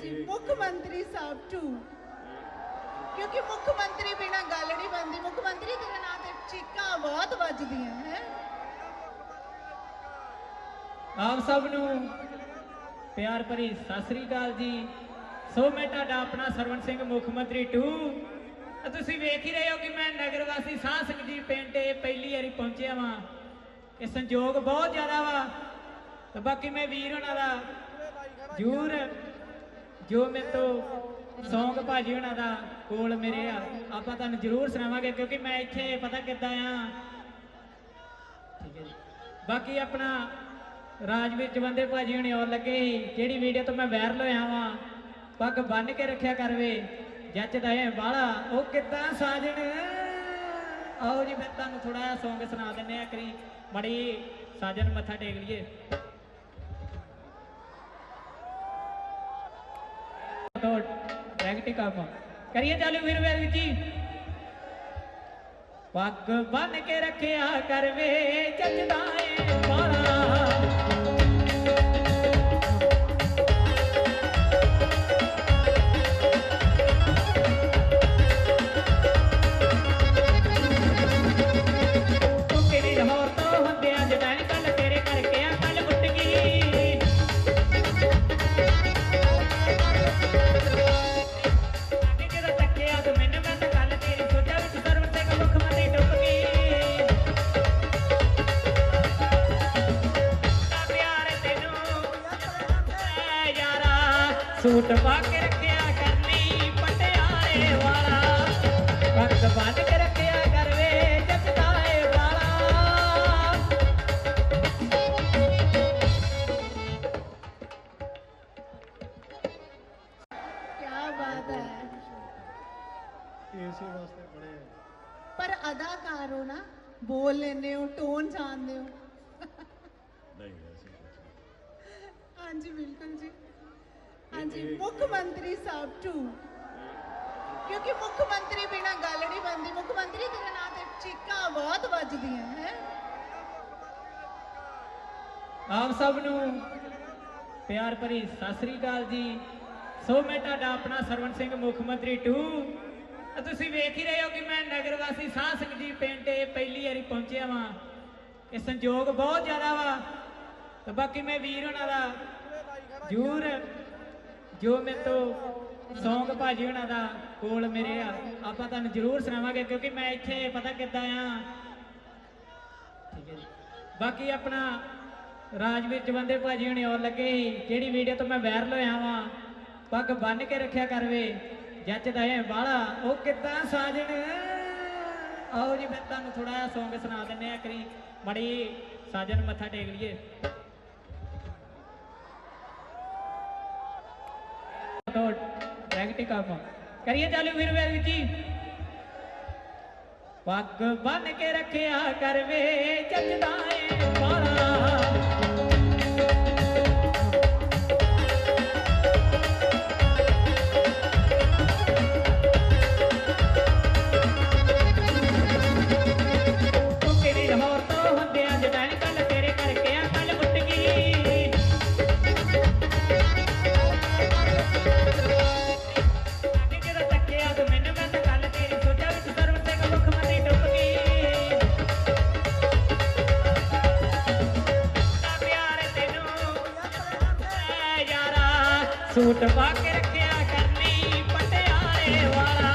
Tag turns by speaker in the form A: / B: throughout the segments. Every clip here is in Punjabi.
A: ਹਾਂਜੀ ਮੁੱਖ ਮੰਤਰੀ ਸਾਹਿਬ ਟੂ ਕਿਉਂਕਿ ਮੁੱਖ ਮੰਤਰੀ ਬਿਨਾ ਗੱਲ ਨਹੀਂ ਬਣਦੀ। ਮੁੱਖ ਮੰਤਰੀ ਤੇਰੇ ਨਾਂ ਤੇ ਚੀਕਾਂ ਬਹੁਤ ਵੱਜਦੀਆਂ, ਹੈ।
B: ਆਪ ਸਭ ਨੂੰ ਪਿਆਰ ਭਰੀ ਸਤਿ ਸ੍ਰੀ ਅਕਾਲ ਜੀ। ਸੋ ਮੈਂ ਤੁਹਾਡਾ ਆਪਣਾ ਸਰਵਨ ਸਿੰਘ ਮੁੱਖ ਮੰਤਰੀ ਟੂ ਤੁਸੀਂ ਵੇਖ ਹੀ ਰਹੇ ਹੋ ਕਿ ਮੈਂ ਨਗਰ ਵਾਸੀ ਸਾਹ ਸਿੰਘ ਜੀ ਪਿੰਡ ਤੇ ਪਹਿਲੀ ਵਾਰੀ ਪਹੁੰਚਿਆ ਵਾਂ। ਇਹ ਸੰਯੋਗ ਬਹੁਤ ਜ਼ਿਆਦਾ ਵਾ। ਤੇ ਬਾਕੀ ਮੈਂ ਵੀਰ ਉਹਨਾਂ ਦਾ ਜੂਰ ਜੋ ਮੇਰੇ ਤੋਂ ਸੌਂਗ ਭਾਜੀ ਉਹਨਾਂ ਦਾ ਕੋਲ ਮੇਰੇ ਆ, ਆਪਾਂ ਤੁਹਾਨੂੰ ਜ਼ਰੂਰ ਸੁਣਾਵਾਂਗੇ ਕਿਉਂਕਿ ਮੈਂ ਇੱਥੇ ਪਤਾ ਕਿੱਦਾਂ ਆ। ਠੀਕ ਹੈ ਬਾਕੀ ਆਪਣਾ ਰਾਜ ਵਿੱਚ ਬੰਦੇ ਭਾਜੀ ਹੁਣੇ ਔਰ ਲੱਗੇ ਸੀ, ਜਿਹੜੀ ਵੀਡੀਓ ਤੋਂ ਮੈਂ ਵਾਇਰਲ ਹੋਇਆ ਵਾਂ, ਪੱਗ ਬੰਨ ਕੇ ਰੱਖਿਆ ਕਰਵੇ ਜੱਜਦਾ ਹੈ ਬਾਲਾ ਉਹ ਕਿੱਦਾਂ ਸਾਜਣ? ਆਓ ਜੀ, ਫਿਰ ਤੁਹਾਨੂੰ ਥੋੜਾ ਜਿਹਾ ਸੌਂਗ ਸੁਣਾ ਦਿੰਨੇ ਆ ਕਰੀ ਮੜੀ ਸਾਜਣ ਮੱਥਾ ਟੇਕ ਲਈਏ ਤੋਂ ਡਾਇਰੈਕਟ ਕੰਮ। ਕਰੀਏ ਚਾਲੂ ਵੀਰ ਵੀਰ ਜੀ ਪੱਗ ਬੰਨ ਕੇ ਰੱਖਿਆ ਕਰਵੇ ਜੱਜਦਾ ਏ। ਸੂਟ ਪਾ ਕੇ ਰੱਖਿਆ ਕਰਨੀ ਪਟਿਆਲੇ ਵਾਲਾ। ਵਕਤ ਬੰਨ ਕੇ ਰੱਖਿਆ ਕਰਵੇ ਜੱਟਦਾ ਏ ਵਾਲਾ।
A: ਕੀ ਬਾਤ ਹੈ।
C: ਇਸੇ ਵਾਸਤੇ ਬੜੇ
A: ਪਰ ਅਦਾਕਾਰ ਹੋ ਨਾ ਬੋਲ ਲੈਂਦੇ ਹੋ ਟੋਨ ਜਾਣਦੇ ਹੋ।
C: ਨਹੀਂ ਐਸੀ ਕੁਛ ਨਹੀਂ।
A: ਹਾਂਜੀ ਬਿਲਕੁਲ ਜੀ। ਹਾਂਜੀ, ਮੁੱਖ ਮੰਤਰੀ ਸਾਹਿਬ ਟੂ ਕਿਉਂਕਿ ਮੁੱਖ ਮੰਤਰੀ ਬਿਨਾ ਗੱਲ ਨਹੀਂ ਬਣਦੀ। ਮੁੱਖ ਮੰਤਰੀ ਤੇਰੇ ਨਾਂ ਤੇ ਚੀਕਾਂ ਬਹੁਤ ਵੱਜਦੀਆਂ, ਹੈ।
B: ਆਪ ਸਭ ਨੂੰ ਪਿਆਰ ਭਰੀ ਸਤਿ ਸ੍ਰੀ ਅਕਾਲ ਜੀ। ਸੋ ਮੈਂ ਤੁਹਾਡਾ ਆਪਣਾ ਸਰਵਨ ਸਿੰਘ ਮੁੱਖ ਮੰਤਰੀ ਟੂ ਤੁਸੀਂ ਵੇਖ ਹੀ ਰਹੇ ਹੋ ਕਿ ਮੈਂ ਨਗਰ ਵਾਸੀ ਸਾਹ ਸਿੰਘ ਜੀ ਪਿੰਡ ਤੇ ਪਹਿਲੀ ਵਾਰੀ ਪਹੁੰਚਿਆ ਵਾਂ। ਇਹ ਸੰਯੋਗ ਬਹੁਤ ਜ਼ਿਆਦਾ ਵਾ। ਤੇ ਬਾਕੀ ਮੈਂ ਵੀਰ ਉਹਨਾਂ ਦਾ ਜੂਰ ਜੋ ਮੇਰੇ ਤੋਂ ਸੌਂਗ ਭਾਜੀ ਉਹਨਾਂ ਦਾ ਕੋਲ ਮੇਰੇ ਆ, ਆਪਾਂ ਤੁਹਾਨੂੰ ਜ਼ਰੂਰ ਸੁਣਾਵਾਂਗੇ, ਕਿਉਂਕਿ ਮੈਂ ਇੱਥੇ ਪਤਾ ਕਿੱਦਾਂ ਆ। ਠੀਕ ਹੈ ਬਾਕੀ ਆਪਣਾ ਰਾਜਵੀਰ ਵਿੱਚ ਬੰਦੇ ਭਾਜੀ ਹੁਣੇ ਔਰ ਲੱਗੇ ਸੀ, ਜਿਹੜੀ ਵੀਡੀਓ ਤੋਂ ਮੈਂ ਵਾਇਰਲ ਹੋਇਆ ਵਾਂ, ਪੱਗ ਬੰਨ ਕੇ ਰੱਖਿਆ ਕਰਵੇ ਜੱਜਦਾ ਹੈ ਬਾਲਾ ਉਹ ਕਿੱਦਾਂ ਸਾਜਣ? ਆਓ ਜੀ ਮੈਂ ਤੁਹਾਨੂੰ ਥੋੜਾ ਜਿਹਾ ਸੌਂਗ ਸੁਣਾ ਦਿੰਨੇ ਆ ਕਰੀ ਮੜੀ ਸਾਜਣ ਮੱਥਾ ਟੇਕ ਲਈਏ ਤੋਂ ਡਾਇਰੈਕਟ ਕੰਮ। ਕਰੀਏ ਚਾਲੂ ਵੀਰ ਵੀਰ ਜੀ ਪੱਗ ਬੰਨ ਕੇ ਰੱਖਿਆ ਕਰਵੇ ਜੱਜਦਾ ਏ। ਸੂਟ ਪਾ ਕੇ ਰੱਖਿਆ ਕਰਨੀ ਪਟਿਆਲੇ ਵਾਲਾ।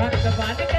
B: ਭਗਤ ਬਣ